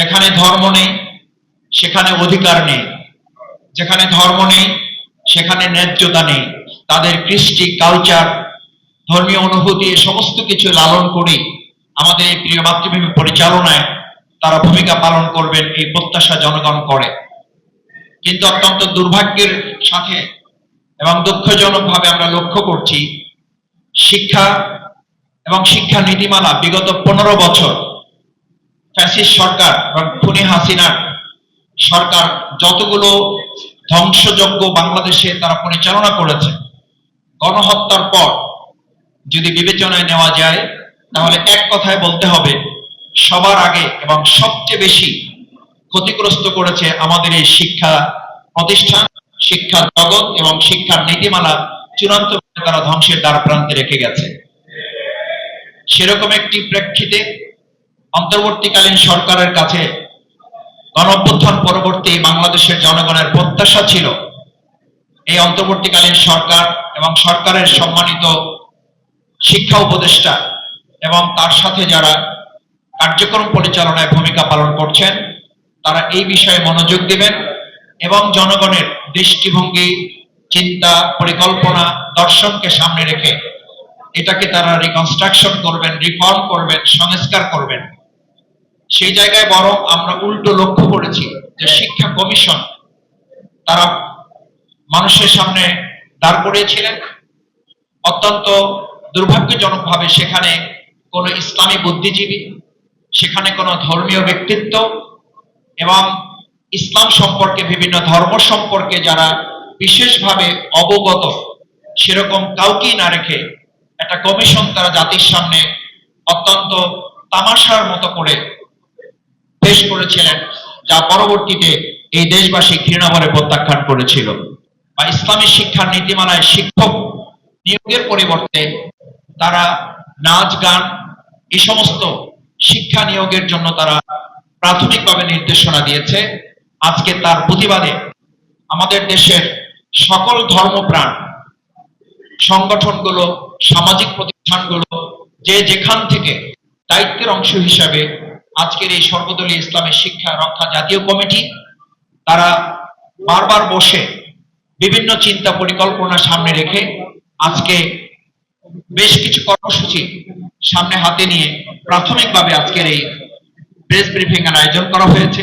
যেখানে ধর্ম নেই, সেখানে অধিকার নেই। যেখানে ধর্ম নেই, সেখানে ন্যায্যতা নেই। তাদের কৃষ্টি কালচার ধর্মীয় অনুভূতি সমস্ত কিছু লালন করে আমাদের এই প্রিয় মাতৃভূমি পরিচালনায় তারা ভূমিকা পালন করবেন, এই প্রত্যাশা জনগণ করে। কিন্তু অত্যন্ত দুর্ভাগ্যের সাথে এবং দুঃখজনকভাবে আমরা লক্ষ্য করছি, শিক্ষা এবং শিক্ষা নীতিমালা বিগত পনেরো বছর ফ্যাসিস্ট সরকার এবং খুনি হাসিনার সরকার যতগুলো ধ্বংসযজ্ঞ বাংলাদেশে তারা পরিচালনা করেছে, গণহত্যার পর যদি বিবেচনায় নেওয়া যায়, তাহলে এক কথায় বলতে হবে, সবার আগে এবং সবচেয়ে বেশি ক্ষতিগ্রস্ত করেছে আমাদের এই শিক্ষা প্রতিষ্ঠান, শিক্ষার জগৎ এবং শিক্ষার নীতিমালা চূড়ান্ত তারা ধ্বংসের দ্বার প্রান্তে রেখে গেছে। সেরকম একটি প্রেক্ষিতে অন্তর্বর্তীকালীন সরকারের কাছে গণঅভ্যুত্থান পরবর্তী বাংলাদেশের জনগণের প্রত্যাশা ছিল, এই অন্তর্বর্তীকালীন সরকার এবং সরকারের সম্মানিত শিক্ষা উপদেষ্টা এবং তার সাথে যারা কার্যক্রম পরিচালনায় ভূমিকা পালন করছেন, তারা এই বিষয়ে মনোযোগ দিবেন এবং জনগণের দৃষ্টিভঙ্গি, চিন্তা, পরিকল্পনা, দর্শনকে সামনে রেখে এটাকে তারা রিকনস্ট্রাকশন করবেন রিফর্ম করবেন, সংস্কার করবেন। সেই জায়গায় বরং আমরা উল্টো লক্ষ্য করেছি যে শিক্ষা কমিশন তারা মানুষের সামনে দাঁড় করিয়েছিলেন। অত্যন্ত দুর্ভাগ্যজনকভাবে সেখানে কোনো ইসলামী বুদ্ধিজীবী, সেখানে কোনো ধর্মীয় ব্যক্তিত্ব এবং ইসলাম সম্পর্কে বিভিন্ন ধর্ম সম্পর্কে যারা বিশেষভাবে অবগত, সেরকম কাউকেই না রেখে একটা কমিশন তারা জাতির সামনে অত্যন্ত তামাশার মতো করে পেশ করেছিলেন, যা পরবর্তীতে এই দেশবাসী ঘৃণাভরে প্রত্যাখ্যান করেছিল। বা ইসলামী শিক্ষার নীতিমালায় শিক্ষক নিয়োগের পরিবর্তে তারা নাচ, গান, এ সমস্ত শিক্ষা নিয়োগের জন্য তারা প্রাথমিকভাবে নির্দেশনা দিয়েছে। আজকে তার প্রতিবাদে আমাদের দেশের সকল ধর্মপ্রাণ, সংগঠনগুলো, সামাজিক প্রতিষ্ঠানগুলো যে যেখান থেকে দায়িত্বের অংশ হিসাবে আজকের এই সর্বদলীয় ইসলামের শিক্ষা, রক্ষা জাতীয় কমিটি, তারা বারবার বসে বিভিন্ন চিন্তা পরিকল্পনা সামনে রেখে আজকে বেশ কিছু কর্মসূচি সামনে হাতে নিয়ে প্রাথমিকভাবে আজকের এই প্রেস ব্রিফিং এর আয়োজন করা হয়েছে।